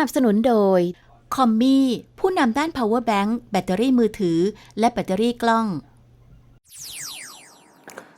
นับสนุนโดยคอมมี่ผู้นำด้าน power bank แบตเตอรี่มือถือ และแบตเตอรี่กล้อง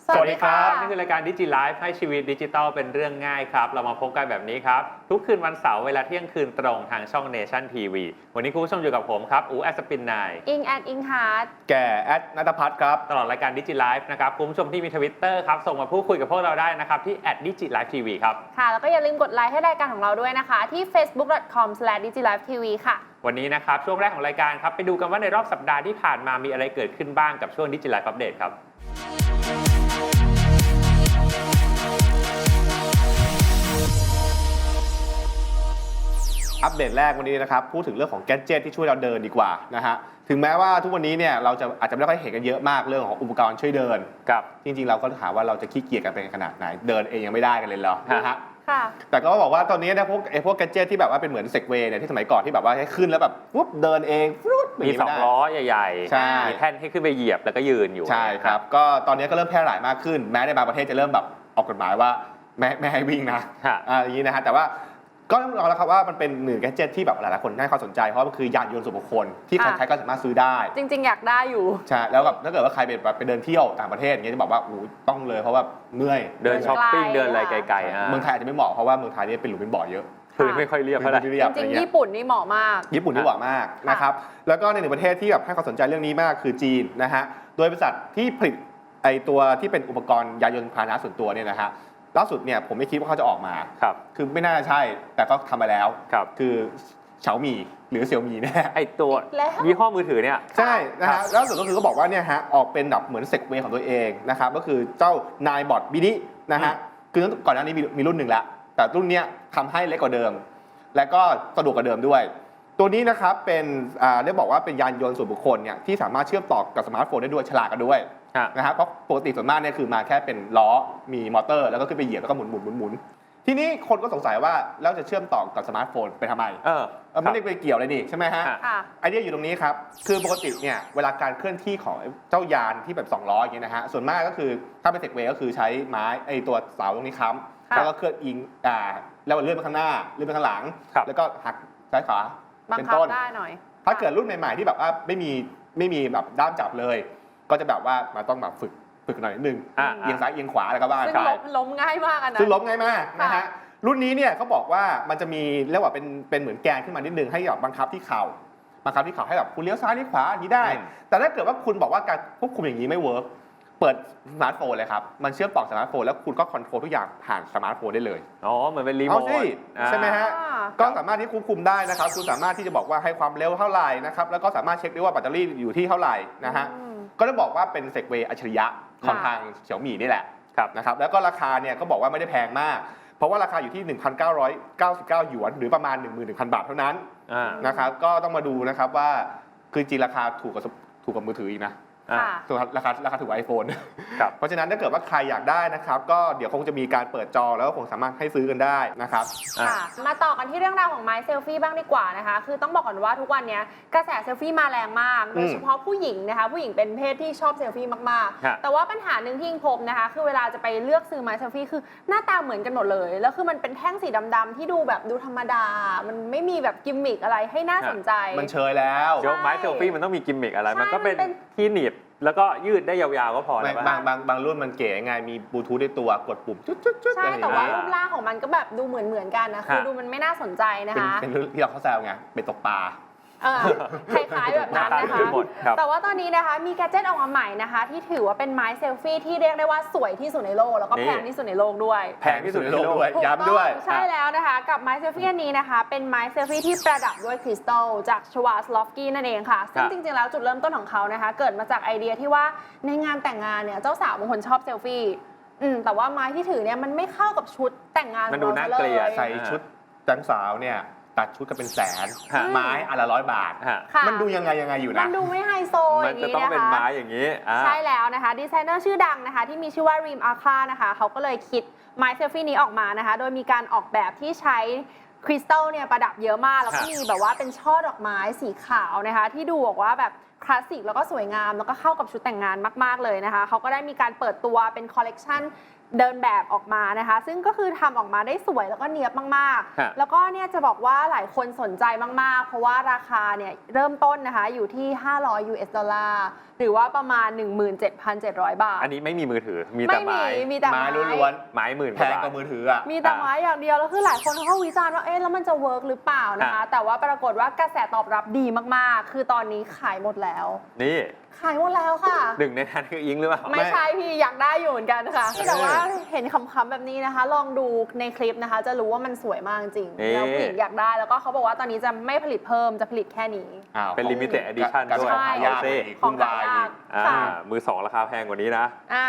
สวัสดีครับ นี่คือรายการดิจิไลฟ์ให้ชีวิตดิจิทัลเป็นเรื่องง่ายครับ เรามาพบกันแบบนี้ครับ ทุกคืนวันเสาร์เวลาเที่ยงคืนตรงทางช่อง Nation TV วันนี้คุณผู้ชมอยู่กับผมครับ อูแอสปินนาย อิงแอดอิงฮาร์ดแก่แอดนัทพัฒน์ครับ ตลอดรายการดิจิไลฟ์นะครับ คุณผู้ชมที่มีทวิตเตอร์ครับ ส่งมาพูดคุยกับพวกเราได้นะครับ ที่แอดดิจิไลฟ์ทีวีครับ ค่ะ แล้วก็อย่าลืมกดไลค์ให้รายการของเราด้วยนะคะ ที่ facebook.com/digilivetv ค่ะวันนี้นะครับ ช่วงแรกของรายการครับไปดูกันว่าในรอบสัปดาห์ที่ผ่านมามีอะไรเกิดขึ้นบ้างกับช่วงดิจิไลฟ์อัปเดตครับ อัปเดตแรกวันนี้นะครับพูดถึงเรื่องของแกดเจิตที่ช่วยเราเดินดีกว่านะฮะถึงแม้ว่าทุกวันนี้เนี่ยเราจะอาจจะไม่ได้ค่อยเห็นกันเยอะมากเรื่องของอุปกรณ์ช่วยเดินครับจริงๆ เราก็ถามว่าเราจะขี้เกียจกันเป็นขนาดไหนเดินเองยังไม่ได้กันเลยเหรอนะฮะค่ะแต่ก็บอกว่าตอนนี้เนี่ยพวกไอ้พวกแกดเจิตที่แบบว่าเป็นเหมือนเซกเวย์เนี่ยที่สมัยก่อนที่แบบว่าให้ขึ้นแล้วแบบปุ๊บเดินเองฟรุดมีสองล้อใหญ่ๆใช่มีแท่นให้ขึ้นไปเหยียบแล้วก็ยืนอยู่ใช่ครับก็ตอนนี้ก็เริ่มแพร่หลายมากขึ้น แม้ในบางประเทศจะเริ่มแบบออกกฎหมายว่าไม่ไม่ให้วิ่งนะฮะอ่าอย่างนี้นะฮะแต่ว่า ก็ต้องรองแล้วครับว่ามันเป็นหนึ่งแกดเจิตที่แบบหลายๆคนให้ความสนใจเพราะมันคือยานยนต์ส่วนบุคคลที่ใคค่ะรๆก็สามารถซื้อได้ จริง ๆ อยากได้อยู่ใช่แล้วแบบถ้าเกิดว่าใครไปแบบไปเดินเที่ยวต่างประเทศอย่างเงี้ยจะบอกว่าอู้ต้องเลยเพราะว่าเมื่อยเดินช้อปปิ้งไกลเดินอะไรค่ะไกลๆอะเมืองไทยอาจจะไม่เหมาะเพราะว่าเมืองไทยเนี่ยเป็นหลุมเป็นบ่อเยอะพื้นไม่ค่อยเรียบเท่าไหร่พื้นที่เรียบจอะไรริงๆเงี้ยญี่ปุ่นนี่เหมาะมาก ญี่ปุ่นที่หวังมากนะครับแล้วก็ในหนึ่งประเทศที่แบบให้ความสนใจเรื่องนี้มากคือจีนนะฮะโดยบริษัทที่ผลิตไอตัวที่เป็นอุปกรณ์ยานยนต์พาหนะส่วนตัวเนี่ยนะฮะ ล่าสุดเนี่ยผมไม่คิดว่าเขาจะออกมาครับคือไม่น่าจะใช่ แต่ก็ทำมาแล้วครับคือเฉาหมีหรือเสี่ยวหมีแน่ไอตัวแล้วยี่ห้อมือถือเนี่ย ใช่นะฮะล่าสุดก็คือเขาบอกว่าเนี่ยฮะออกเป็นแบบเหมือนเซกเวย์ของตัวเองนะครับก็คือเจ้านายบอทบินินะฮะคือก่อนหน้านี้มีมีรุ่นหนึ่งแล้ว แต่รุ่นเนี้ยทำให้เล็กกว่าเดิม และก็สะดวกกว่าเดิมด้วย ตัวนี้นะครับเป็นอ่าได้บอกว่าเป็นยานยนต์ส่วนบุคคลเนี่ยที่สามารถเชื่อมต่อกับสมาร์ทโฟนได้ด้วยฉลาดกันด้วย ฮะนะฮะเพราะปกติส่วนมากเนี่ยคือมาแค่เป็นล้อมีมอเตอร์ แล้วก็ขึ้นไปเหยียบแล้วก็หมุนหมุนหมุนหมุนทีนี้คนก็สงสัยว่าแล้วจะเชื่อมต่อกับสมาร์ทโฟนไปทำไมเออเออไม่ได้ไปเกี่ยวเลยนี่ใช่ไหมฮะฮะค่ะ ไอเดียอยู่ตรงนี้ครับ คือปกติเนี่ยเวลาการเคลื่อนที่ของเจ้ายานที่แบบสองล้ออย่างเงี้ยนะฮะ ส่วนมากก็คือถ้าเป็นเซกเวย์ก็คือใช้ไม้ไอตัวเสาตรงนี้ค้ำค่ะแล้วก็เคลื่อนอิงอ่าแล้วเลื่อนไปข้างหน้าเลื่อนไปข้างหลัง ครับ แล้วก็หักซ้ายขวาบังเป็นคับต้น ได้หน่อยถ้าเกิดรุ่นใหม่ๆที่แบบว่าไม่มีไม่มีแบบด้ามจับเลย ก็จะแบบว่ามาต้องแบบฝึกฝึกหน่อยนิดนึงอะเอียงซ้ายเอียงขวาอะไรก็ว่าซึ่งไปล้มล้มง่ายมากอันนะ ซึ่งล้มง่ายมากนะค่ะฮะรุ่นนี้เนี่ยเขาบอกว่ามันจะมีเรียกว่าเป็นเป็นเหมือนแกนขึ้นมานิดนึงให้แบบบังคับที่เข่าบังคับที่เข่าให้แบบคุณเลี้ยวซ้ายเลี้ยวขวาอย่างนี้ได้ อืม แต่ถ้าเกิดว่าคุณบอกว่าการควบคุมอย่างนี้ไม่เวิร์กเปิดสมาร์ทโฟนเลยครับมันเชื่อมต่อสมาร์ทโฟนแล้วคุณก็คอนโทรลทุกอย่างผ่านสมาร์ทโฟนได้เลย อ๋อเหมือนเป็นรีโมเอาทสิอ่า ใช่ไหมฮะ อ่า ก็สามารถที่ควบคุมได้นะครับ คุณสามารถที่จะบอกว่าให้ความเร็วเท่าไหร่นะครับ แล้วก็สามารถเช็คได้ว่าแบตเตอรี่อยู่ที่เท่าไหร่นะฮะ อืม ก็ต้องบอกว่าเป็นเซกเวย์อัจฉริยะของค่ะทางเฉียวหมี่นี่แหละครับนะครับแล้วก็ราคาเนี่ยก็บอกว่าไม่ได้แพงมาก เพราะว่าราคาอยู่ที่ 1,999 หยวน หรือประมาณ 11,000 บาทเท่านั้นอ่านะครับก็ต้องมาดูนะครับว่าคือจริงราคาถูกกว่าถูกกับมือถืออีกนะอ่า ค่ะถูกครับราคาราคาถูกกว่าไอโฟนครับ เพราะฉะนั้นถ้าเกิดว่าใครอยากได้นะครับ ก็เดี๋ยวคงจะมีการเปิดจองแล้วก็คงสามารถให้ซื้อกันได้นะครับอะ ค่ะมาต่อกันที่เรื่องราวของไม้เซลฟี่บ้างดีกว่านะคะ คือต้องบอกก่อนว่าทุกวันเนี้ยกระแสเซลฟี่มาแรงมากโดยเฉพาะผู้หญิงนะคะ ผู้หญิงเป็นเพศที่ชอบเซลฟี่มากฮะ ๆ แต่ว่าปัญหาหนึ่งที่ยิงพบนะคะ คือเวลาจะไปเลือกซื้อไม้เซลฟี่คือหน้าตาเหมือนกันหมดเลย แล้วคือมันเป็นแท่งสีดำๆที่ดูแบบดูธรรมดา มันไม่มีแบบกิมมิกอะไรให้น่าสนใจ มันเชยแล้วยกไม้เซลฟี่มันต้องมีกิมมิกอะไร ใช่มันก็เป็นมันเป็น ที่หนีบ แล้วก็ยืดได้ยาวๆก็พอไม่แล้วบางบางบางรุ่นมันเก๋ไงมีบลูทูธในตัวกดปุ่มจุดจุดจุดใช่อะไรอย่แต่งว่าเงี้ยรูปร่างของมันก็แบบดูเหมือนเหมือนๆกันนะคือฮะ ดูมันไม่น่าสนใจนะเป็นคะ เป็นรุ่นที่เราเข้าแซวไงเป็นตกปลา เออคล้ายๆแบบนั้นหน้านะตาคะเหมือนหมดครับ แต่ว่าตอนนี้นะคะมีแกดเจิตออกมาใหม่นะคะ ที่ถือว่าเป็นไม้เซลฟี่ที่เรียกได้ว่าสวยที่สุดในโลก แล้วก็นี่แพงที่สุดในโลกด้วยแพงที่สุดในโลกด้วยถูกย้ำด้วยต้องใช่แล้วนะคะ กับไม้เซลฟี่อันนี้นะคะ เป็นไม้เซลฟี่ที่ประดับด้วยคริสตัลจากชวาสลอฟกี้นั่นเองค่ะ ซึ่งครับ จริงๆแล้วจุดเริ่มต้นของเขานะคะ เกิดมาจากไอเดียที่ว่าในงานแต่งงานเนี่ยเจ้าสาวบางคนชอบเซลฟี่อืมแต่ว่าไม้ที่ถือเนี่ยมันไม่เข้ากับชุดแต่งงานมันดูของน่ารเกลียดซะใส่ชุดจังสาวเนี่ย ตัดชุดกันเป็นแสน ฮะ ไม้อันละร้อยบาท ฮะค่ะมันดูยังไงยังไงอยู่มันะ นดูไม่ไฮโซอมันย่างจะนี้ต้องนะเป็นคะไม้อย่างนี้อ่า ใช่แล้วนะคะ ดีไซเนอร์ชื่อดังนะคะ ที่มีชื่อว่า Rim a k a นะคะ เขาก็เลยคิดไม้เซลฟี่นี้ออกมานะคะ โดยมีการออกแบบที่ใช้คริสตัลเนี่ยประดับเยอะมาก แล้วก็ฮะมีแบบว่าเป็นช่อดอกไม้สีขาวนะคะ ที่ดูบอกว่าแบบคลาสสิกแล้วก็สวยงาม แล้วก็เข้ากับชุดแต่งงานมาก ๆ เลยนะคะ เขาก็ได้มีการเปิดตัวเป็นคอลเลกชัน เดินแบบออกมานะคะ ซึ่งก็คือทำออกมาได้สวยแล้วก็เนียบมากฮะ ๆ แล้วก็เนี่ยจะบอกว่าหลายคนสนใจมากๆ เพราะว่าราคาเนี่ยเริ่มต้นนะคะอยู่ที่ 500 US ดอลลาร์หรือว่าประมาณ 17,700 บาท อันนี้ไม่มีมือถือ มีแต่ไม่ไม้มีมีแต่ไม้ ไม้ล้วนไม้หมื่นๆกแพว่างบาทกว่ามือถืออะ มีแต่อ่าไม้อย่างเดียว แล้วคือหลายคนเขาก็วิจารณ์ว่าเอ๊ะแล้วมันจะเวิร์กหรือเปล่านะคะอ่าแต่ว่าปรากฏว่ากระแสตอบรับดีมากๆ คือตอนนี้ขายหมดแล้ว นี่ ขายหมดแล้วค่ะ หนึ่งในนั้นคืออิงหรือเปล่า ไม่ใช่พี่อยากได้อยู่เหมือนกันค่ะแต่ว่าเห็นคำๆแบบนี้นะคะ ลองดูในคลิปนะคะ จะรู้ว่ามันสวยมากจริงนี่ แล้วผู้หญิงอยากได้แล้วก็เขาบอกว่าตอนนี้จะไม่ผลิตเพิ่มจะผลิตแค่นี้ อ้าวเป็น limited edition การด้วยขายยากเอาสิอีกขอคุงณหาายวยากอ่าค่ะมือสองราคาแพงกว่านี้นะ อ่า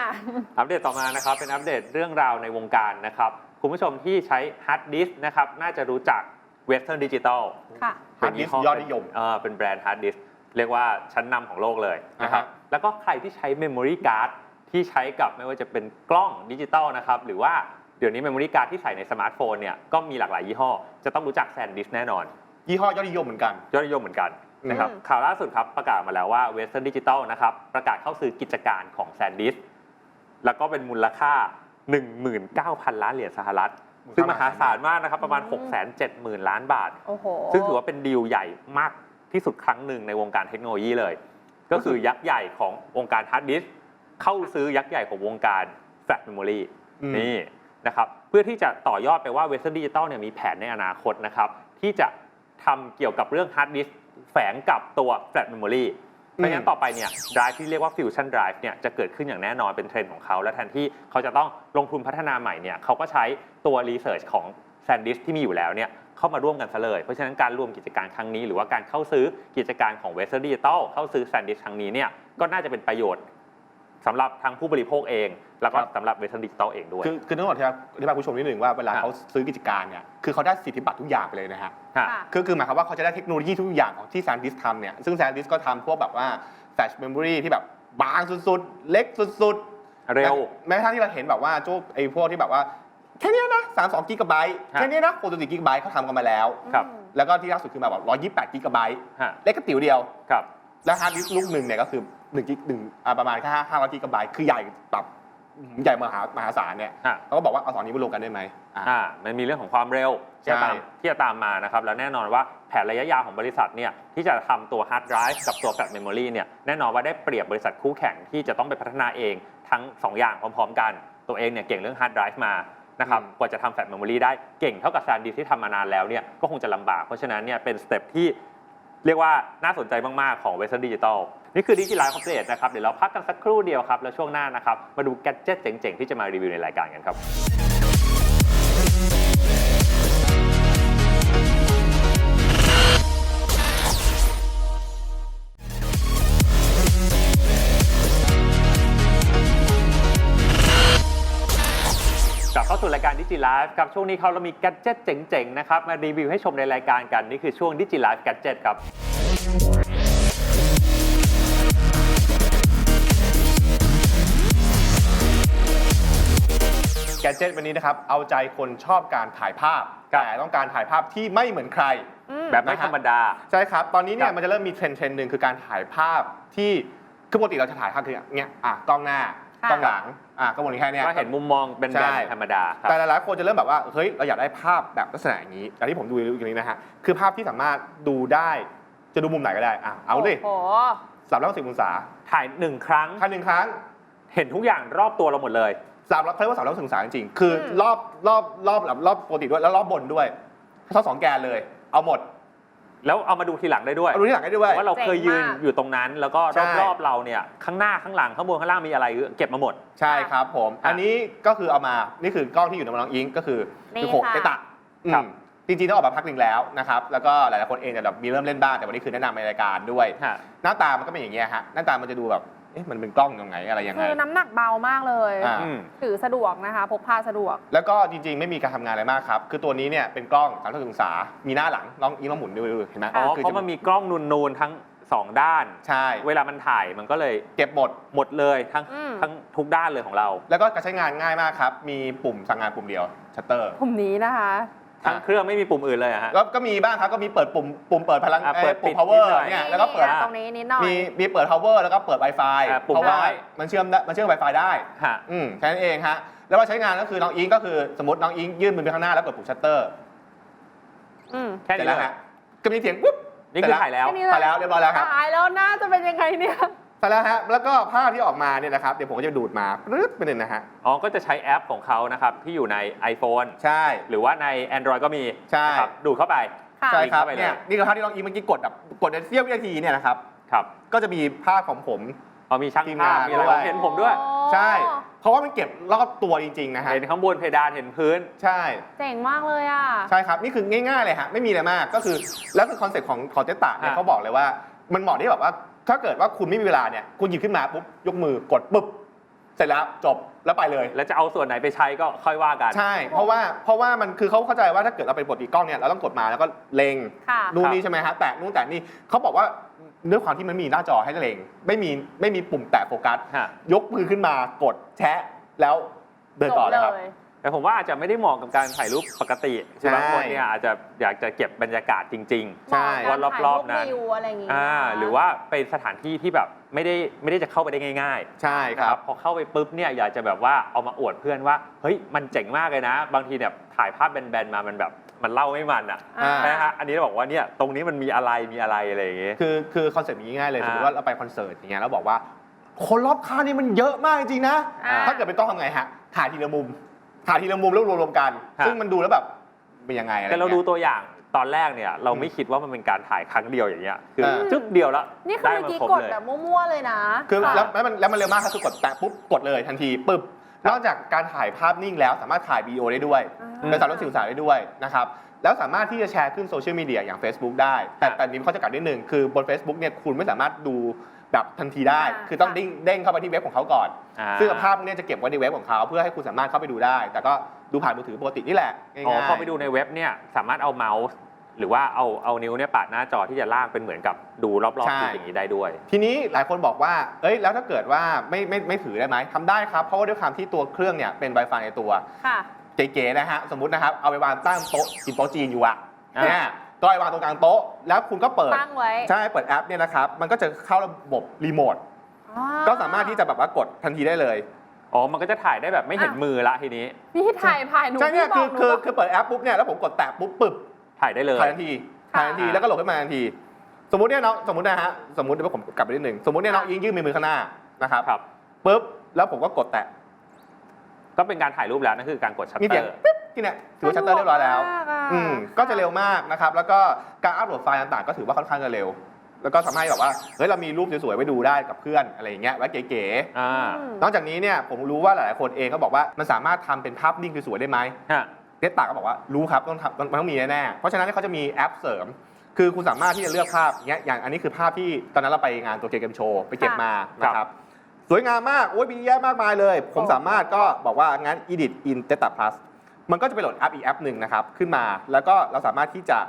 อัปเดตต่อมานะครับเป็นอัปเดตเรื่องราวในวงการนะครับ คุณผู้ชมที่ใช้ฮาร์ดดิสก์นะครับน่าจะรู้จัก Western Digital ค่ะฮาร์ดดิสก์ยอดนิยมเออเป็นแบรนด์ฮาร์ดดิสก์ เรียกว่าชั้นนำของโลกเลยนะครับอ่าฮะแล้วก็ใครที่ใช้เมมโมรี่การ์ดที่ใช้กับไม่ว่าจะเป็นกล้องดิจิตอลนะครับหรือว่าเดี๋ยวนี้เมมโมรี่การ์ดที่ใส่ในสมาร์ทโฟนเนี่ยก็มีหลากหลายยี่ห้อ จะต้องรู้จักแซนดิสแน่นอน ยี่ห้อยอดนิยมเหมือนกัน ยอดนิยมเหมือนกันนะครับอืมข่าวล่าสุดครับประกาศมาแล้วว่า Western Digital นะครับประกาศเข้าซื้อกิจการของ SanDisk แล้วก็เป็นมูลค่า 19,000 ล้านเหรียญสหรัฐ ซึ่งมหาศาลมากนะครับประมาณ 670,000 ล้านบาทโอ้โหซึ่งถือว่าเป็นดีลใหญ่มาก ที่สุดครั้งหนึ่งในวงการเทคโนโลยีเลย ก็คือยักษ์ใหญ่ของวงการฮาร์ดดิสก์เข้าซื้อยักษ์ใหญ่ของวงการแฟลชเมมโมรีอืมนี่นะครับเพื่อที่จะต่อยอดไปว่า Western Digital เนี่ยมีแผนในอนาคตนะครับที่จะทำเกี่ยวกับเรื่องฮาร์ดดิสก์แฝงกับตัวแฟลชเมมโมรีเพราะฉะนั้นต่อไปเนี่ย drive ที่เรียกว่า fusion drive เนี่ยจะเกิดขึ้นอย่างแน่นอนเป็นเทรนด์ของเขา และแทนที่เขาจะต้องลงทุนพัฒนาใหม่เนี่ยเขาก็ใช้ตัว research ของ SanDisk ที่มีอยู่แล้วเนี่ยเข้ามาร่วมกันซะเลย เพราะฉะนั้นการรวมกิจการครั้งนี้ หรือว่าการเข้าซื้อกิจการของ Western Digital เข้าซื้อ SanDisk ครั้งนี้เนี่ยก็น่าจะเป็นประโยชน์สำหรับทางผู้บริโภคเอง แล้วก็ครับสำหรับ Western Digital เองด้วย คือคือต้องบอกที่ว่าอธิบายคุณผู้ชมนิดหนึ่งว่าเวลาครับเขาซื้อกิจการเนี่ยคือเขาได้สิทธิบัตรทุกอย่างไปเลยนะฮะฮะค่ะคือคือหมายความว่าเขาจะได้เทคโนโลยีทุกอย่างของที่แซนดิสทำเนี่ยซึ่งแซนดิสก็ทำพวกแบบว่าแฟลชเมมโมรีที่แบบบางสุดๆ เล็กสุดๆเร็วแม้กระทั่งที่เราเห็นแบบว่าโจ้ไอ้พวกที่แบบว่า แค่เนี้ยนะ32กิกะไบต์ฮะ แค่เนี้ยนะ64กิกะไบต์เขาทำกันมาแล้ว ครับแล้วก็ที่ล่าสุดคือแบบ128กิกะไบต์ฮะเล็กกระติ๋วเดียว ครับ แล้วฮาร์ดดิสก์ลูกหนึ่งเนี่ยก็คือ1กิกหนึ่งอ่าประมาณแค่500กิกะไบต์คือใหญ่แบบใหญ่มหามหาศาลเนี่ยฮะ เขาก็บอกว่าเอาสองนี้มารวมกันได้ไหมอ่าอ่ามันมีเรื่องของความเร็วที่จะใช่ตามที่จะตามมานะครับ แล้วแน่นอนว่าแผนระยะยาวของบริษัทเนี่ยที่จะทำตัวฮาร์ดไดรฟ์กับตัวแฟลชเมมโมรีเนี่ยแน่นอนว่าได้เปรียบบริษัทคู่แข่งที่จะต้องไปพัฒนาเองทั้ง 2 อย่างพร้อม ๆ กัน ตัวเองเนี่ยเก่งเรื่องฮาร์ดไดรฟ์มา นะครับอืมกว่าจะทำแฟลชเมมโมรีได้เก่งเท่ากับแซนดิสที่ทำมานานแล้วเนี่ยก็คงจะลำบาก เพราะฉะนั้นเนี่ยเป็นสเต็ปที่เรียกว่าน่าสนใจมาก ๆ ของ Western Digital นี่คือดิจิไลฟ์คอมเพลตนะครับ เดี๋ยวเราพักกันสักครู่เดียวครับ แล้วช่วงหน้านะครับ มาดูแกดเจิตเจ๋ง ๆ ที่จะมารีวิวในรายการกันครับ สู่รายการดิจิไลฟ์ครับช่วงนี้เขาเรามีแกดเจิตเจ๋งๆนะครับมารีวิวให้ชมในรายการกันนี่คือช่วงดิจิไลฟ์แกดเจิตครับ แกดเจ็ตวันนี้นะครับ เอาใจคนชอบการถ่ายภาพ ครับ แต่ต้องการถ่ายภาพที่ไม่เหมือนใครอืมแบบไม่นะฮะธรรมดา ใช่ครับ ตอนนี้เนี่ครัยบมันจะเริ่มมีเทรนด์เทรนด์หนึ่งคือการถ่ายภาพที่คือปกติเราจะถ่ายภาพคืออย่างเงี้ยอะกล้องหน้า ค่ะกล้องหลังอะก็วนแค่เนี้ย ก็เห็นมุมมองเป็นแบบใช่ธรรมดาครับ แต่หลายๆคนจะเริ่มแบบว่าเฮ้ยเราอยากได้ภาพแบบลักษณะอย่างนี้อย่างที่ผมดูอย่างนี้นะฮะคือภาพที่สามารถดูได้จะดูมุมไหนก็ได้อะเอาดิโอ้โห สามร้อยสิบองศาถ่ายหนึ่งครั้ง ครั้งหนึ่งครั้ง เห็นทุกอย่างรอบตัวเราหมดเลย สามร้อยเขาเรียกว่าสามร้อยองศาจริงๆคืออม รอบรอบรอบแบบรอบปกติด้วยแล้วรอบบนด้วยทั้งสองแกนเลย เอาหมด แล้วเอามาดูทีหลังได้ด้วยเอาดูที่หลังได้ด้วย ว่าเราเคยยืนเจ๋งมากอยู่ตรงนั้น แล้วก็ใช่ รอบๆเราเนี่ยข้างหน้าข้างหลังข้างบนข้างล่างมีอะไรเก็บมาหมด ใช่ครับผมอะอันนี้ก็คือเอามา นี่คือกล้องที่อยู่ในน้องอิงก็คือนี่คือโขกค่ะไตตะอืมครับ จริงๆต้องออกมาพักหนึ่งแล้วนะครับ แล้วก็หลายๆคนเองจะแบบมีเริ่มเล่นบ้างแต่วันนี้คือแนะนำในรายการด้วย ฮะ หน้าตามันก็เป็นอย่างเงี้ยฮะ หน้าตามันจะดูแบบ เอ๊ะมันเป็นกล้องยังไงอะไรยังไง คือน้ำหนักเบามากเลย อ่าอืมถือสะดวกนะคะ พกพาสะดวก แล้วก็จริงๆ ไม่มีการทำงานอะไรมากครับ คือตัวนี้เนี่ยเป็นกล้อง360องศา มีหน้าหลังลองอีลองหมุนดูเห็นไหมอ๋อคืเพราะมันมีกล้องนูนๆทั้งสองด้าน ใช่ เวลามันถ่ายมันก็เลยเก็บหมด หมดเลยทั้งอืม ทั้งทุกด้านเลยของเรา แล้วก็การใช้งานง่ายมากครับ มีปุ่มสั่งงานปุ่มเดียวชัตเตอร์ ผมนี้นะคะ ทั้งเครื่องไม่มีปุ่มอื่นเลยอะฮะ แล้วก็มีบ้างครับก็มีเปิดปุ่มปุ่มเปิดพลังอะเอ่อเปิดปุ่ปิมด power นิดหน่อย เนี่ยแล้วก็เปิด ตรงนี้นิดหน่อย มีมีเปิด power แล้วก็เปิด Wi-Fi อะปุ่มเพราะว่าน้อย มันเชื่อมได้มันเชื่อม Wi-Fi ได้ ฮะ อืมแค่นั้นเองฮะ แล้วว่าใช้งานก็คือน้องอิงก็คือสมมติน้องอิงยื่นมือไปข้างหน้าแล้วกดปุ่มชัตเตอร์อืมแค่เสร็จนี้แล้วเลยฮะก็มีเสียงปุ๊บนี่คือถ่ายแล้วแค่นี้เลย ไปแล้วเรียบร้อยแล้วครับ ตายแล้วน่าจะเป็นยังไงเนี่ย เสร็จแล้วฮะแล้วก็ภาพที่ออกมาเนี่ยนะครับเดี๋ยวผมก็จะดูดมาปึ๊ดไปเลยนะฮะอ๋อก็จะใช้แอปของเขานะครับที่อยู่ใน iPhone ใช่ หรือว่าใน Android ก็มีใช่ นะครับดูดเข้าไปค่ะ ใช่ครับลิงก์เข้าไปเลยเนี่ยนี่คือภาพที่น้องอิงเมื่อกี้กดแบบกดในเสี้ยววินาทีเนี่ยนะครับครับก็จะมีภาพของผมอ๋อมีช่างทีมภาพงานมีอะไรด้วย เห็นผมด้วยใช่ เพราะว่ามันเก็บรอบตัวจริงๆนะฮะเห็นข้างบนเพดานเห็นพื้น ใช่ เจ๋งมากเลยอะ ใช่ครับ นี่คือง่ายๆเลยฮะไม่มีอะไรมากก็คือแล้วคือคอนเซ็ปต์ของของเจตตะเนี่ยฮะเขาบอกเลยว่ามันเหมาะที่แบบว่า ถ้าเกิดว่าคุณไม่มีเวลาเนี่ยคุณหยิบขึ้นมาปุ๊บยกมือกดปุ๊บเสร็จแล้วจบแล้วไปเลย แล้วจะเอาส่วนไหนไปใช้ก็ค่อยว่ากัน ใช่ เพราะว่าเพราะว่ามันคือเขาเข้าใจว่าถ้าเกิดเราไปกดอีกกล้องเนี่ยเราต้องกดมาแล้วก็เล็งค่ะ นู่นครับนี่ใช่ไหมฮะแตะนู่นแตะนี่เขาบอกว่าเรื่องความที่มันมีหน้าจอให้เล็ง ไม่มีไม่มีปุ่มแตะโฟกัสฮะ ยกมือขึ้นมากดแชะแล้วเดินต่อเลยครับ แต่ผมว่าอาจจะไม่ได้เหมาะกับการถ่ายรูปปกติคือบางคนเนี่ยอาจจะอยากจะเก็บบรรยากาศจริงใช่เหมาะกับว่ารอบๆนั้นถ่ายรูปวิวอะไรอย่างงี้ๆอ่าหรือว่าเป็นสถานที่ที่แบบไม่ได้ไม่ได้จะเข้าไปได้ง่ายใช่ๆครับพอเข้าไปปุ๊บเนี่ยอยากจะแบบว่าเอามาอวดเพื่อนว่าเฮ้ยมันเจ๋งมากเลยนะ บางทีเนี่ยถ่ายภาพแบนๆมามันแบบมันเล่าไม่มันอะอ่านะฮะอันนี้เราบอกว่าเนี่ยตรงนี้มันมีอะไรมีอะไรอะไรอย่างเงี้ยคือคือคอนเซ็ปต์นี้ง่ายเลยอ่าสมมติว่าเราไปคอนเสิร์ตอย่างเงี้ยแล้วบอกว่าคนรอบข้างนี่มันเยอะมากจริงๆนะอ่าถ้าเกิดเป็นกล้องทำไงฮะถ่ายทีละมุม ถ่ายทีละมุมแล้วรวมๆกัน ฮะ ซึ่งมันดูแล้วแบบเป็นยังไงอะไรแต่เราดูงี้ย ตัวอย่างตอนแรกเนี่ย เราไม่คิดว่ามันเป็นการถ่ายครั้งเดียวอย่างเงี้ยคือเออจึ๊บเดียวแล้วนี่คือได้เมื่อมากี้ครบกดเลย แบบมั่วๆเลยนะคือค่ะ แล้วแล้วมันแล้วมันเร็วมากครับคือกดแตะปุ๊บกดเลยทันทีปึ๊บนอกจากการถ่ายภาพนิ่งแล้วสามารถถ่ายวิดีโอได้ด้วยอ่า เป็นสามร้อยสิบสามได้ด้วยนะครับแล้วสามารถที่จะแชร์ขึ้นโซเชียลมีเดียอย่าง Facebook ได้ แต่ครับ แต่มีข้อจำกัดนิดนึงคือบน Facebook เนี่ยคุณไม่สามารถดู แบบทันทีได้อ่าคือต้องค่ะ เด้งเด้งเข้าไปที่เว็บของเขาก่อน อ่า ซึ่งภาพพวกเนี้จะเก็บไว้ในเว็บของเขาเพื่อให้คุณสามารถเข้าไปดูได้ แต่ก็ดูผ่านมือถือปกตินี่แหละง่ายๆ อ๋อพอไปดูในเว็บเนี่ยสามารถเอาเมาส์ หรือว่าเอาเอานิ้วเนี่ยปาดหน้าจอที่จะลากเป็นเหมือนกับดูรอบๆใช่จุดอย่างนี้ได้ด้วย ทีนี้หลายคนบอกว่า เอ้ย แล้วถ้าเกิดว่าไม่ไม่ไม่ถือได้ไหมทำได้ครับ เพราะว่าด้วยความที่ตัวเครื่องเนี่ยเป็น Wi-Fi ในตัว ค่ะ เก๋ๆนะฮะ สมมุตินะครับ เอาไปวางตั้งโต๊ะกินโต๊ะจีนอยู่อะอ่า เนี่ย ก็ไปวางตรงกลางโต๊ะ แล้วคุณก็เปิด ตั้งไว้ใช่ เปิดแอปเนี่ยนะครับ มันก็จะเข้าระบบรีโมท อ่ก็สามารถที่จะแบบว่ากดทันทีได้เลย อ๋อ มันก็จะถ่ายได้แบบไม่เห็นอ้าวมือละทีนี้พี่ถ่ายถ่ายหนูใช่เนี่ยพี่บคืออกหนูคือคือเปิดแอปปุ๊บเนี่ยแล้วผมกดแตะปุ๊บปึ๊บถ่ายได้เลย ถ่ายทันทีค่ะถ่ายทันทีแล้วก็โหลดขึ้นมาทันที สมมติเนี่ยน้องสมมตินะฮะสมมติเดี๋ยวผมกลับไปนิดหนึ่งสมมติเนี่ยน้องยิงยื่นมือข้างหน้านะครับครับ ปุ๊บแล้วผมก็กดแตะก็เป็นการถ่ายรูปแล้วนั่นคือการกดชัตมีเตเสีอยงร์ ปิ๊บที่เนี่ยถือว่าชัตเตอร์เรียบร้อยแล้ว สะดกมากอะ อืมก็จะเร็วมากนะครับ แล้วก็การอัปโหลดไฟล์ต่างๆ ก็ถือว่าค่อนข้างจะเร็ว แล้วก็ทำให้แบบว่า เฮ้ย เรามีรูปสวยๆ ไว้ดูได้กับเพื่อนอะไรอย่างเงี้ย ไว้เก๋อ่าอืมๆนอกจากนี้เนี่ย ผมรู้ว่าหลายๆ คนเองก็บอกว่า มันสามารถทำเป็นภาพนิ่งสวยๆ ได้ไหม ฮะเนตตาก็บอกว่ารู้ครับต้องทำมันต้องมีแน่ๆเพราะฉะนั้นเขาจะมีแอปเสริม คือคุณสามารถที่จะเลือกภาพอย่างเงี้ยอย่างอันนี้คือภาพที่ตอนนั้นเราไปงานตัวเกมโชว์ไปเก็บมานะครับสวยงามมาก โอ้ยมีเยอะมากมายเลย ผมสามารถก็บอกว่างั้น edit in Data Plus มันก็จะไปโหลดแอปอีกแอปหนึ่งนะครับ ขึ้นมาแล้วก็เราสามารถที่จะ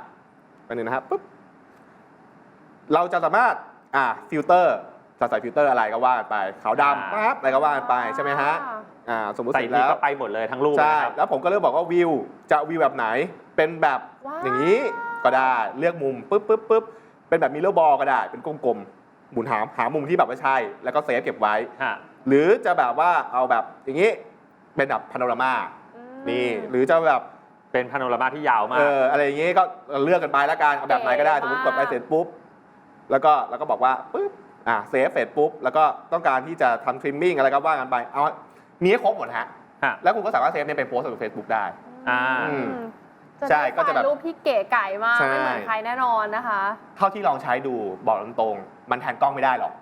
ไปหนึ่งนะครับปุ๊บเราจะสามารถอ่าฟิลเตอร์จะใส่ฟิลเตอร์อะไรก็ว่ากันไปขาวดำปั๊บอะไรก็ว่ากันไปใช่ไหมฮะอ่าสมมุติใส่เสร็จทีแล้วก็ไปหมดเลยทั้งรูปใช่นะครับ แล้วผมก็เริ่มบอกว่าวิวจะวิวแบบไหน เป็นแบบว้าว อย่างนี้ก็ได้เลือกมุมปุ๊บปุ๊บปุ๊บเป็นแบบมิเลอร์บอลก็ได้ เป็นกลมๆหมุนหาหามุมที่แบบว่าใช่ แล้วก็เซฟเก็บไว้ ฮะ หรือจะแบบว่าเอาแบบอย่างนี้เป็นแบบพาโนรามาอืม นี่ หรือจะแบบเป็นพาโนรามาที่ยาวมาเอก ออะไรอย่างนี้ก็เลือกกันไปแล้วกันเอาแบบไหนก็ได้เก๋สมมติมากกดไปเสร็จปุ๊บแล้วก็แล้วก็บอกว่าปุ๊บอ่าเซฟเสร็จปุ๊บแล้วก็ต้องการที่จะทำทริมมิ่งอะไรก็ว่ากันไปเอามีให้ครบหมดฮะฮะ แล้วคุณก็สามารถเซฟเนี่ยไปโพสต์ลงเฟซบุ๊กได้ อ่า อืมจะใช่ได้ก็จะแบบถ่ายรูปที่เก๋ไก่มากใช่ ไม่เหมือนใครแน่นอนนะคะ เท่าที่ลองใช้ดูบอกตรงๆมันแทนกล้องไม่ได้หรอก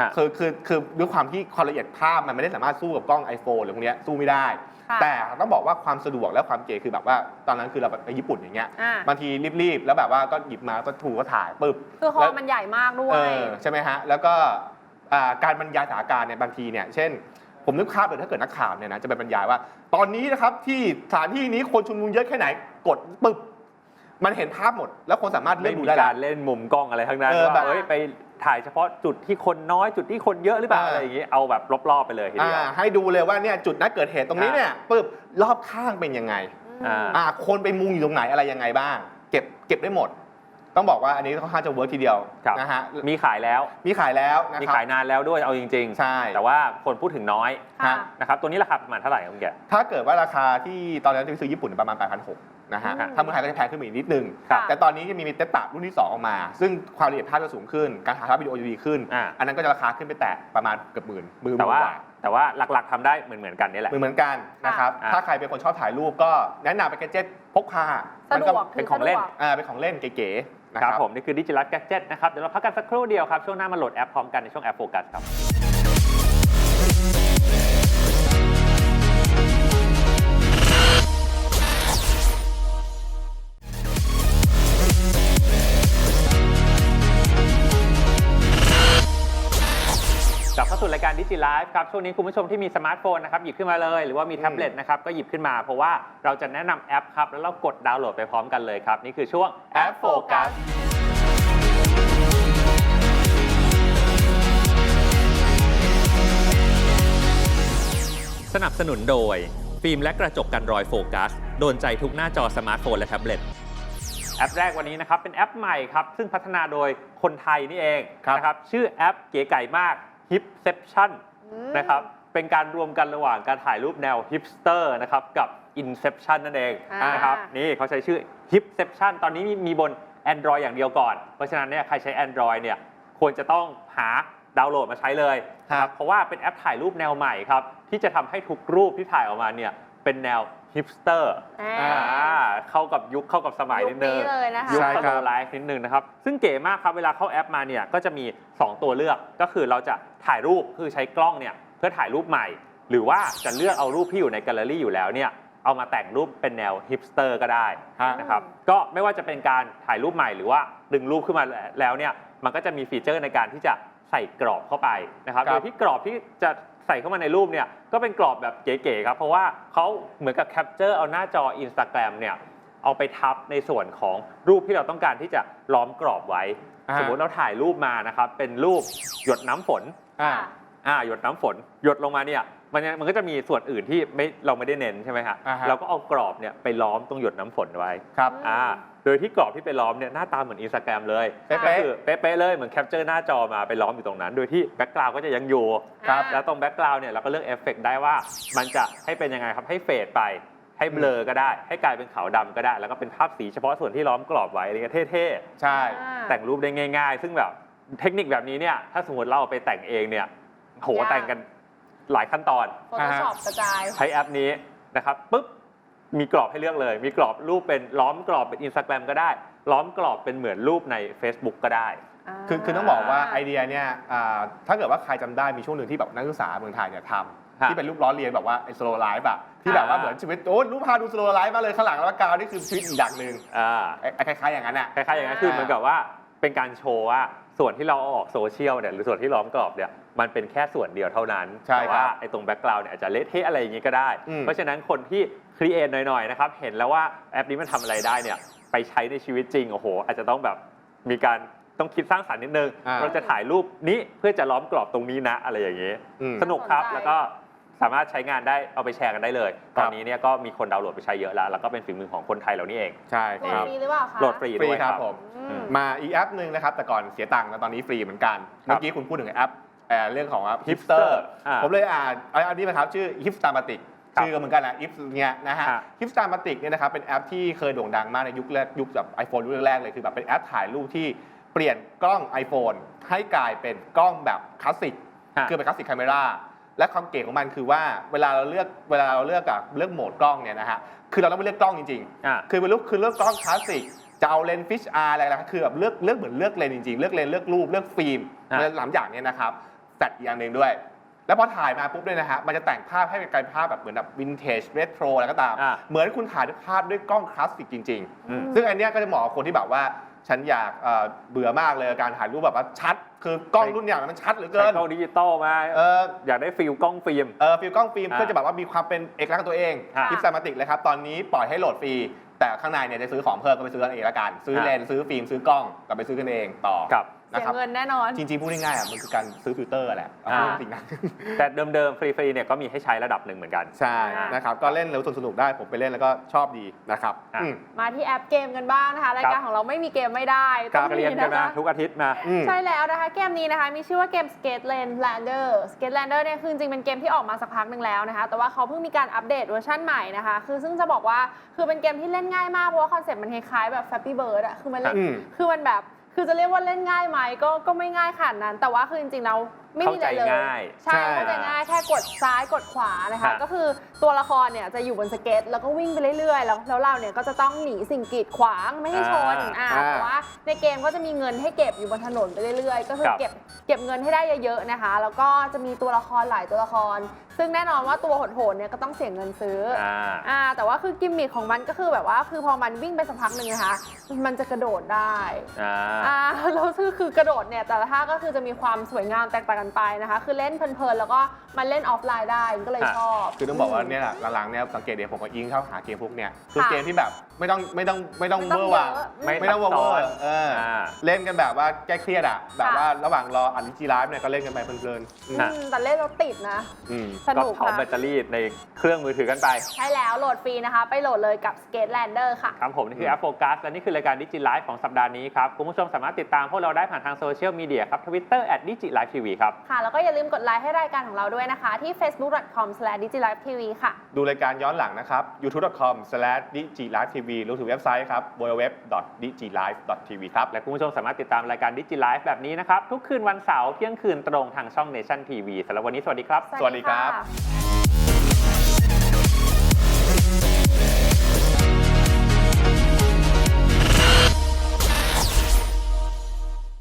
ฮะ คือคือคือด้วยความที่ความละเอียดภาพมันไม่ได้สามารถสู้กับกล้อง iPhone หรือพวกเนี้ยสู้ไม่ได้ ค่ะแต่ต้องบอกว่าความสะดวกและความเก๋คือแบบว่าตอนนั้นคือเราไปญี่ปุ่นอย่างเงี้ยอ่าบางทีรีบๆ แล้วแบบว่าก็หยิบมาก็ถูก็ถ่ายปึ๊บ คือฮอแล้วมันใหญ่มากด้วเอย อใช่ไหมฮะ แล้วก็อ่าการบรรยายสถานการณ์เนี่ยบางทีเนี่ยเช่น ผมนึกภาพเลยถ้าเกิดนักข่าวเนี่ยนะจะไปบรรยายว่า ตอนนี้นะครับที่สถานที่นี้คนชุมนุมเยอะแค่ไหนกดปึ๊บมันเห็นภาพหมด แล้วคนสามารถเลืไม่อกดูมีได้การแล้วเล่นมุมกล้องอะไรทั้งนั้นเออว่าแบบเอ้ยไป ถ่ายเฉพาะจุดที่คนน้อยจุดที่คนเยอะหรือเปล่าอ่า อะไรอย่างงี้เอาแบบรอบๆไปเลยทีเดียว อ่าให้ดูเลยว่าเนี่ยจุดนัดเกิดเหตุตรงนี้อ่าเนี่ยปึ๊บรอบข้างเป็นยังไง อ่า อ่าคนไปมุงอยู่ตรงไหนอะไรยังไงบ้าง เก็บเก็บได้หมด ต้องบอกว่าอันนี้ค่อนข้างจะเวิร์กทีเดียวครับ นะฮะมีขายแล้ว มีขายแล้วนะมีครับขายนานแล้วด้วยเอาจริง ใช่แต่ว่าคนพูดถึงน้อยค่ะ นะครับตัวนี้ราคาประมาณเท่าไหร่ครับคุณแก ถ้าเกิดว่าราคาที่ตอนนั้นที่ซื้อญี่ปุ่นประมาณ 8,600 นะฮะอืมถ้าเมืองไทยก็จะแพงขึ้นมาอีกนิดนึง ครับแต่ตอนนี้จะมีเตตะรุ่นที่ 2 ออกมา ซึ่งความละเอียดภาพจะสูงขึ้น การถ่ายภาพวิดีโอจะดีขึ้น อ่า อันนั้นก็จะราคาขึ้นไปแตะประมาณเกือบหมื่นหมื่นแต่ว่า กว่าแต่ว่าหลักๆทำได้เหมือนเหมือนๆกันนี่แหละ เหมือนเหมือนกันนะครับ อ่า ถ้าใครเป็นคนชอบถ่ายรูปก็แนะนำเป็นแกดเจ็ตพกพา สะดวกมันเป็นของเล่นถืสะดวก อ่าเป็นของเล่นเก๋ๆนะคครัรับบ ผม นี่คือดิจิ t a l แกจ g ตนะครับ เดี๋ยวเราพักกันสักครู่เดียวครับ ช่วงหน้ามาโหลดแอปพร้อมกันในช่วงแอปโฟกัสครับ สู่รายการดิจิไลฟ์ครับช่วงนี้คุณผู้ชมที่มีสมาร์ทโฟนนะครับหยิบขึ้นมาเลยหรือว่ามีแท็บเล็ตนะครับก็หยิบขึ้นมาเพราะว่าเราจะแนะนำแอปครับแล้วเรากดดาวน์โหลดไปพร้อมกันเลยครับ นี่คือช่วงแอปโฟกัสสนับสนุนโดย ฟิล์มและกระจกกันรอยโฟกัสโดนใจทุกหน้าจอสมาร์ทโฟนและแท็บเล็ต แอปแรกวันนี้นะครับเป็นแอปใหม่ครับซึ่งพัฒนาโดยคนไทยนี่เองครับ นะครับชื่อแอปเก๋ไก่มาก Hipception อืม นะครับ เป็นการรวมกันระหว่างการถ่ายรูปแนว hipster นะครับกับ Inception นั่นเองอ่าน นะครับนี่เขาใช้ชื่อ Hipception ตอนนี้มีมีบน Android อย่างเดียวก่อน เพราะฉะนั้นเนี่ยใครใช้ Android เนี่ยควรจะต้องหาดาวน์โหลดมาใช้เลยนะครับเพราะว่าเป็นแอปถ่ายรูปแนวใหม่ครับ ที่จะทำให้ทุกรูปที่ถ่ายออกมาเนี่ยเป็นแนว hipster อ่าอ่า เข้ากับยุคเข้ากับสมัยนิดนึงยุคนี้เลยนะคะ ยุคใช่สครัโลบไลฟ์นิดนึงนะครับ ซึ่งเก๋มากครับ เวลาเข้าแอปมาเนี่ยก็จะมี 2 ตัวเลือก ก็คือเราจะถ่ายรูปคือใช้กล้องเนี่ยเพื่อถ่ายรูปใหม่ หรือว่าจะเลือกเอารูปที่อยู่ในแกลเลอรี่อยู่แล้วเนี่ยเอามาแต่งรูปเป็นแนวฮิปสเตอร์ก็ได้ฮะนะครับ ก็ไม่ว่าจะเป็นการถ่ายรูปใหม่หรือว่าดึงรูปขึ้นมาแล้วเนี่ยมันก็จะมีฟีเจอร์ในการที่จะใส่กรอบเข้าไปนะครับ ครับ โดยที่กรอบที่จะ ใส่เข้ามาในรูปเนี่ยก็เป็นกรอบแบบเก๋ๆครับ เพราะว่าเขาเหมือนกับแคปเจอร์เอาหน้าจอ Instagram เนี่ยเอาไปทับในส่วนของรูปที่เราต้องการที่จะล้อมกรอบไว้ อ่า สมมติเราถ่ายรูปมานะครับ เป็นรูปหยดน้ำฝน อ่า อ่าหยดน้ำฝน หยดลงมาเนี่ยมันยังมันก็จะมีส่วนอื่นที่ไม่เราไม่ได้เน้นใช่ไหมฮะอ่าฮะ เราก็เอากรอบเนี่ยไปล้อมตรงหยดน้ำฝนไว้ ครับ อ่า โดยที่กรอบที่ไปล้อมเนี่ยหน้าตาเหมือนอินสตาแกรมเลยเป๊ะๆ ก็คือเป๊ะๆเลยเหมือนแคปเจอร์หน้าจอมาไปล้อมอยู่ตรงนั้น โดยที่แบ็กกราวก็จะยังอยู่ครับ แล้วตรงแบ็กกราวเนี่ยเราก็เลือกเอฟเฟกได้ว่ามันจะให้เป็นยังไงครับให้เฟดไปให้เบลอก็ได้ ให้กลายเป็นขาวดำก็ได้ แล้วก็เป็นภาพสีเฉพาะส่วนที่ล้อมกรอบไว้อะไรเงี้ยเท่ๆ ใช่ อ่า แต่งรูปได้ง่าย ๆ ซึ่งแบบเทคนิคแบบนี้เนี่ยถ้าสมมติเราเอาไปแต่งเองเนี่ยโหยาก แต่งกันหลายขั้นตอน โฟโต้ช็อปกระจาย ใช้แอปนี้นะครับปุ๊บ มีกรอบให้เลือกเลย มีกรอบรูปเป็นล้อมกรอบเป็น Instagram ก็ได้ ล้อมกรอบเป็นเหมือนรูปใน Facebook ก็ได้คือคือต้องบอกว่าไอเดียเนี่ยอ่าถ้าเกิดว่าใครจำได้มีช่วงหนึ่งที่แบบนักศึกษาเมืองไทยเนี่ยทำฮะที่เป็นรูปล้อเลียนแบบว่าไอสโลไลฟ์อะที่แบบว่าอ่า เหมือนชีวิตโอ้รูปพาดูสโลไลฟ์มาเลยข้างหลังแล้วกาวนี่คือชีวิตอีกอย่างหนึ่งอ่าไอ้ไอ้คล้ายๆอย่างนั้นอะ คล้ายๆอย่างนั้นคือเหมือนกับว่าเป็นการโชว์ว่า ส่วนที่เราเอาออกโซเชียลเนี่ยหรือส่วนที่ล้อมกรอบเนี่ยมันเป็นแค่ส่วนเดียวเท่านั้นใช่แต่ครับว่าไอ้ตรงแบ็กกราวด์เนี่ยอาจจะเละเทะอะไรอย่างงี้ก็ได้ อืม เพราะฉะนั้นคนที่ครีเอทหน่อยๆนะครับเห็นแล้วว่าแอปนี้มันทำอะไรได้เนี่ยไปใช้ในชีวิตจริงโอ้โห อาจจะต้องแบบมีการต้องคิดสร้างสรรค์นิดนึงอ่า เราจะถ่ายรูปนี้เพื่อจะล้อมกรอบตรงนี้นะอะไรอย่างนี้ อืม สนุกครับ สนใจ แล้วก็ สามารถใช้งานได้เอาไปแชร์กันได้เลยคตรัอบนนี้เนี่ยก็มีคนดาวน์โหลดไปใช้เยอะแล้ว แล้วก็เป็นฝีมือของคนไทยเรานี่เอง ใช่โหลคดรับฟรีหรือเปล่าคะ โหลดฟรีฟรีด้วยครับผม อืม มาอีกแอปหนึ่งนะครับ แต่ก่อนเสียตังค์แล้วตอนนี้ฟรีเหมือนกันครัเมื่บอกี้คุณพูดถึงแอปเอ่อเรื่องของฮิป Hipster สเตอร์อ่าผมเลยอ่านเอาอันนี้นะครับชื่อฮิปสตาร์มาติกครับชื่อก็เหมือนกันนะฮิปเนี่ยนะฮะฮะฮิปสตาร์มาติกเนี่ยนะครับเป็นแอปที่เคยโด่งดังมากในยุคแรกยุคแบบ iPhone ยุคแรกๆเลยคือแบบเป็นแอปถ่ายรูปที่เปลี่ยนกล้อง iPhone ให้กลายเป็นกล้องแบบคลาสสิกฮะ คือเป็นคลาสสิก c ค m ม r a และความเก๋ของมันคือว่าเวลาเราเลือกเวลาเราเลือกกับเลือกโหมดกล้องเนี่ยนะฮะคือเราต้องไปเลือกกล้องจริงๆอ่าคือเป็นรูปคือเลือกกล้องคลาสสิกจะเอาเลนส์ฟิชอาร์อะไรๆคือแบบเลือกเลือกเหมือนเลือกเลนส์จริงๆ เลือกเลนส์เลือกรูปเลือกฟิล์มอะแล้วหลังอย่างเนี้ยนะครับจัดอีกอย่างหนึ่งด้วย แล้วพอถ่ายมาปุ๊บเนี่ยนะฮะมันจะแต่งภาพให้เป็นกลายภาพแบบเหมือนแบบวินเทจเรโทรอะไรก็ตาม อะ เหมือนคุณถ่ายด้วยภาพด้วยกล้องคลาสสิกจริงอืมๆซึ่งอันเนี้ยก็จะเหมาะกับคนที่แบบว่า ฉันอยากเอ่อเบื่อมากเลยการถ่ายรูปแบบว่าชัด คือกล้องรุ่นเนี้ยมันชัดเหลือใช้เกินกล้องดิจิตอลมา เออ อยากได้ฟิลกล้องฟิล์ม เออฟิลกล้องฟิล์มอ่าเพื่อจะแบบว่ามีความเป็นเอกลักษณ์ของตัวเองค่ะคลิปซมาติกเลยครับ ตอนนี้ปล่อยให้โหลดฟรี แต่ข้างในเนี่ยจะซื้อของเพิ่มก็ไปซื้อกันเองละกัน ซื้ออ่าเลนส์ซื้อฟิล์มซื้อกล้องก็ไปซื้อกันเองต่อกับนะ เสียครับ เงินแน่นอน จริงๆพูดง่ายๆอะมันคือการซื้อฟิลเตอร์แหละเอาอ่า พูดจริงๆนะ แต่เดิมๆ ฟรีๆ เนี่ยก็มีให้ใช้ระดับหนึ่งเหมือนกัน ใช่อ่าน นะครับก็เล่นแล้วสนุกๆได้ผมไปเล่นแล้วก็ชอบดีนะครับอะ อืม มาที่แอปเกมกันบ้างนะคะรายการของเราไม่มีเกมไม่ได้กาต้องรเรียนมีกันนะมาคะ ทุกอาทิตย์มา อืม ใช่แล้วนะคะ เกมนี้นะคะ มีชื่อว่าเกม Skate Land Lander Skate Lander เนี่ยคือจริงๆเป็นเกมที่ออกมาสักพักหนึ่งแล้วนะคะ แต่ว่าเขาเพิ่งมีการอัปเดตเวอร์ชันใหม่นะคะ คือซึ่งจะบอกว่าคือเป็นเกมที่เล่นง่ายมาก เพราะว่าคอนเซ็ปต์มันคล้ายๆแบบ Flappy Bird อะคือมันเล่นอืม คือมันแบบ คือจะเรียกว่าเล่นง่ายไหมก็ก็ไม่ง่ายขนาดนั้น แต่ว่าคือจริงๆแล้ว ไม่มีอะไรเลยเข้าใจง่าย ใช่ใช่ เข้าใจง่ายแค่กดซ้ายกดขวานะคะ ฮะ ก็คือตัวละครเนี่ยจะอยู่บนสเก็ต แล้วก็วิ่งไปเรื่อยๆ แล้วแล้วเราเนี่ยก็จะต้องหนีสิ่งกีดขวางไม่ให้ชนอ่าอ่าแต่ว่าในเกมก็จะมีเงินให้เก็บอยู่บนถนนไปเรื่อยๆ ก็คือครับ เก็บเก็บเงินให้ได้เยอะๆนะคะ แล้วก็จะมีตัวละครหลายตัวละคร ซึ่งแน่นอนว่าตัวโหดๆเนี่ยก็ต้องเสียเงินซื้ออ อ่า อ่าแต่ว่าคือกิมมิคของมันก็คือแบบว่าคือพอมันวิ่งไปสักพักหนึ่งนะคะ มันจะกระโดดได้อ่า อ่าแล้วคือคือกระโดดเนี่ยแต่ละท่าก็คือจะมีความสวยงามแตกต่างกันไปนะคะ คือเล่นเพลินๆแล้วก็มันเล่นออฟไลน์ได้ก็เลยฮะชอบคือต้องบอกว่าเนี่ยหลังๆเนี่ยสังเกตเดี๋ยวผมก็อิงเข้าหาเกมพวกเนี้ยคือค่ะเกมที่แบบไม่ต้องไม่ต้องไม่ต้องไม่เวต้อองร์ว่ะเยอะไม่ไม่ต้องเวอซับซ้อนร์เอออาเล่นกันแบบว่าแก้เครียดอะแบบค่ะว่าระหว่างรออันดิจิไลฟ์เนี่ยก็เล่นกันไปเพลินๆอืมฮะอืมแต่เล่นแล้วติดนะอืมสก็นุกเผาค่ะแบตเตอรี่ในเครื่องมือถือกันไป ใช่แล้วโหลดฟรีนะคะ ไปโหลดเลยกับ Skate Lander ค่ะครับผมนี่คือแอปโฟกัสและนี่คือรายการดิจิไลฟ์ของสัปดาห์นี้ครับ คุณผู้ชมสามารถติดตามพวกเราได้ผ่านทางโซเชียลมีเดียครับทวิตเตอร์ d i g i l i v e TV ครับค่ะ แล้วก็อย่าลืมกดไลค์ให้รายการของเราด้วยนะคะ ที่ facebook.com/digilivetv ค่ะ ดูรายการย้อนหลังนะครับ youtube.com/digilivetv รวมถึงเว็บไซต์ครับ www.digilive.tv ครับ และคุณผู้ชมสามารถติดตามรายการดิจิไลฟ์แบบนี้นะครับ ทุกคืนวันเสาร์เที่ยงคืนตรงทางช่อง Nation TV สำหรับวันนี้สวัสดีครับ สวัสดีครับะ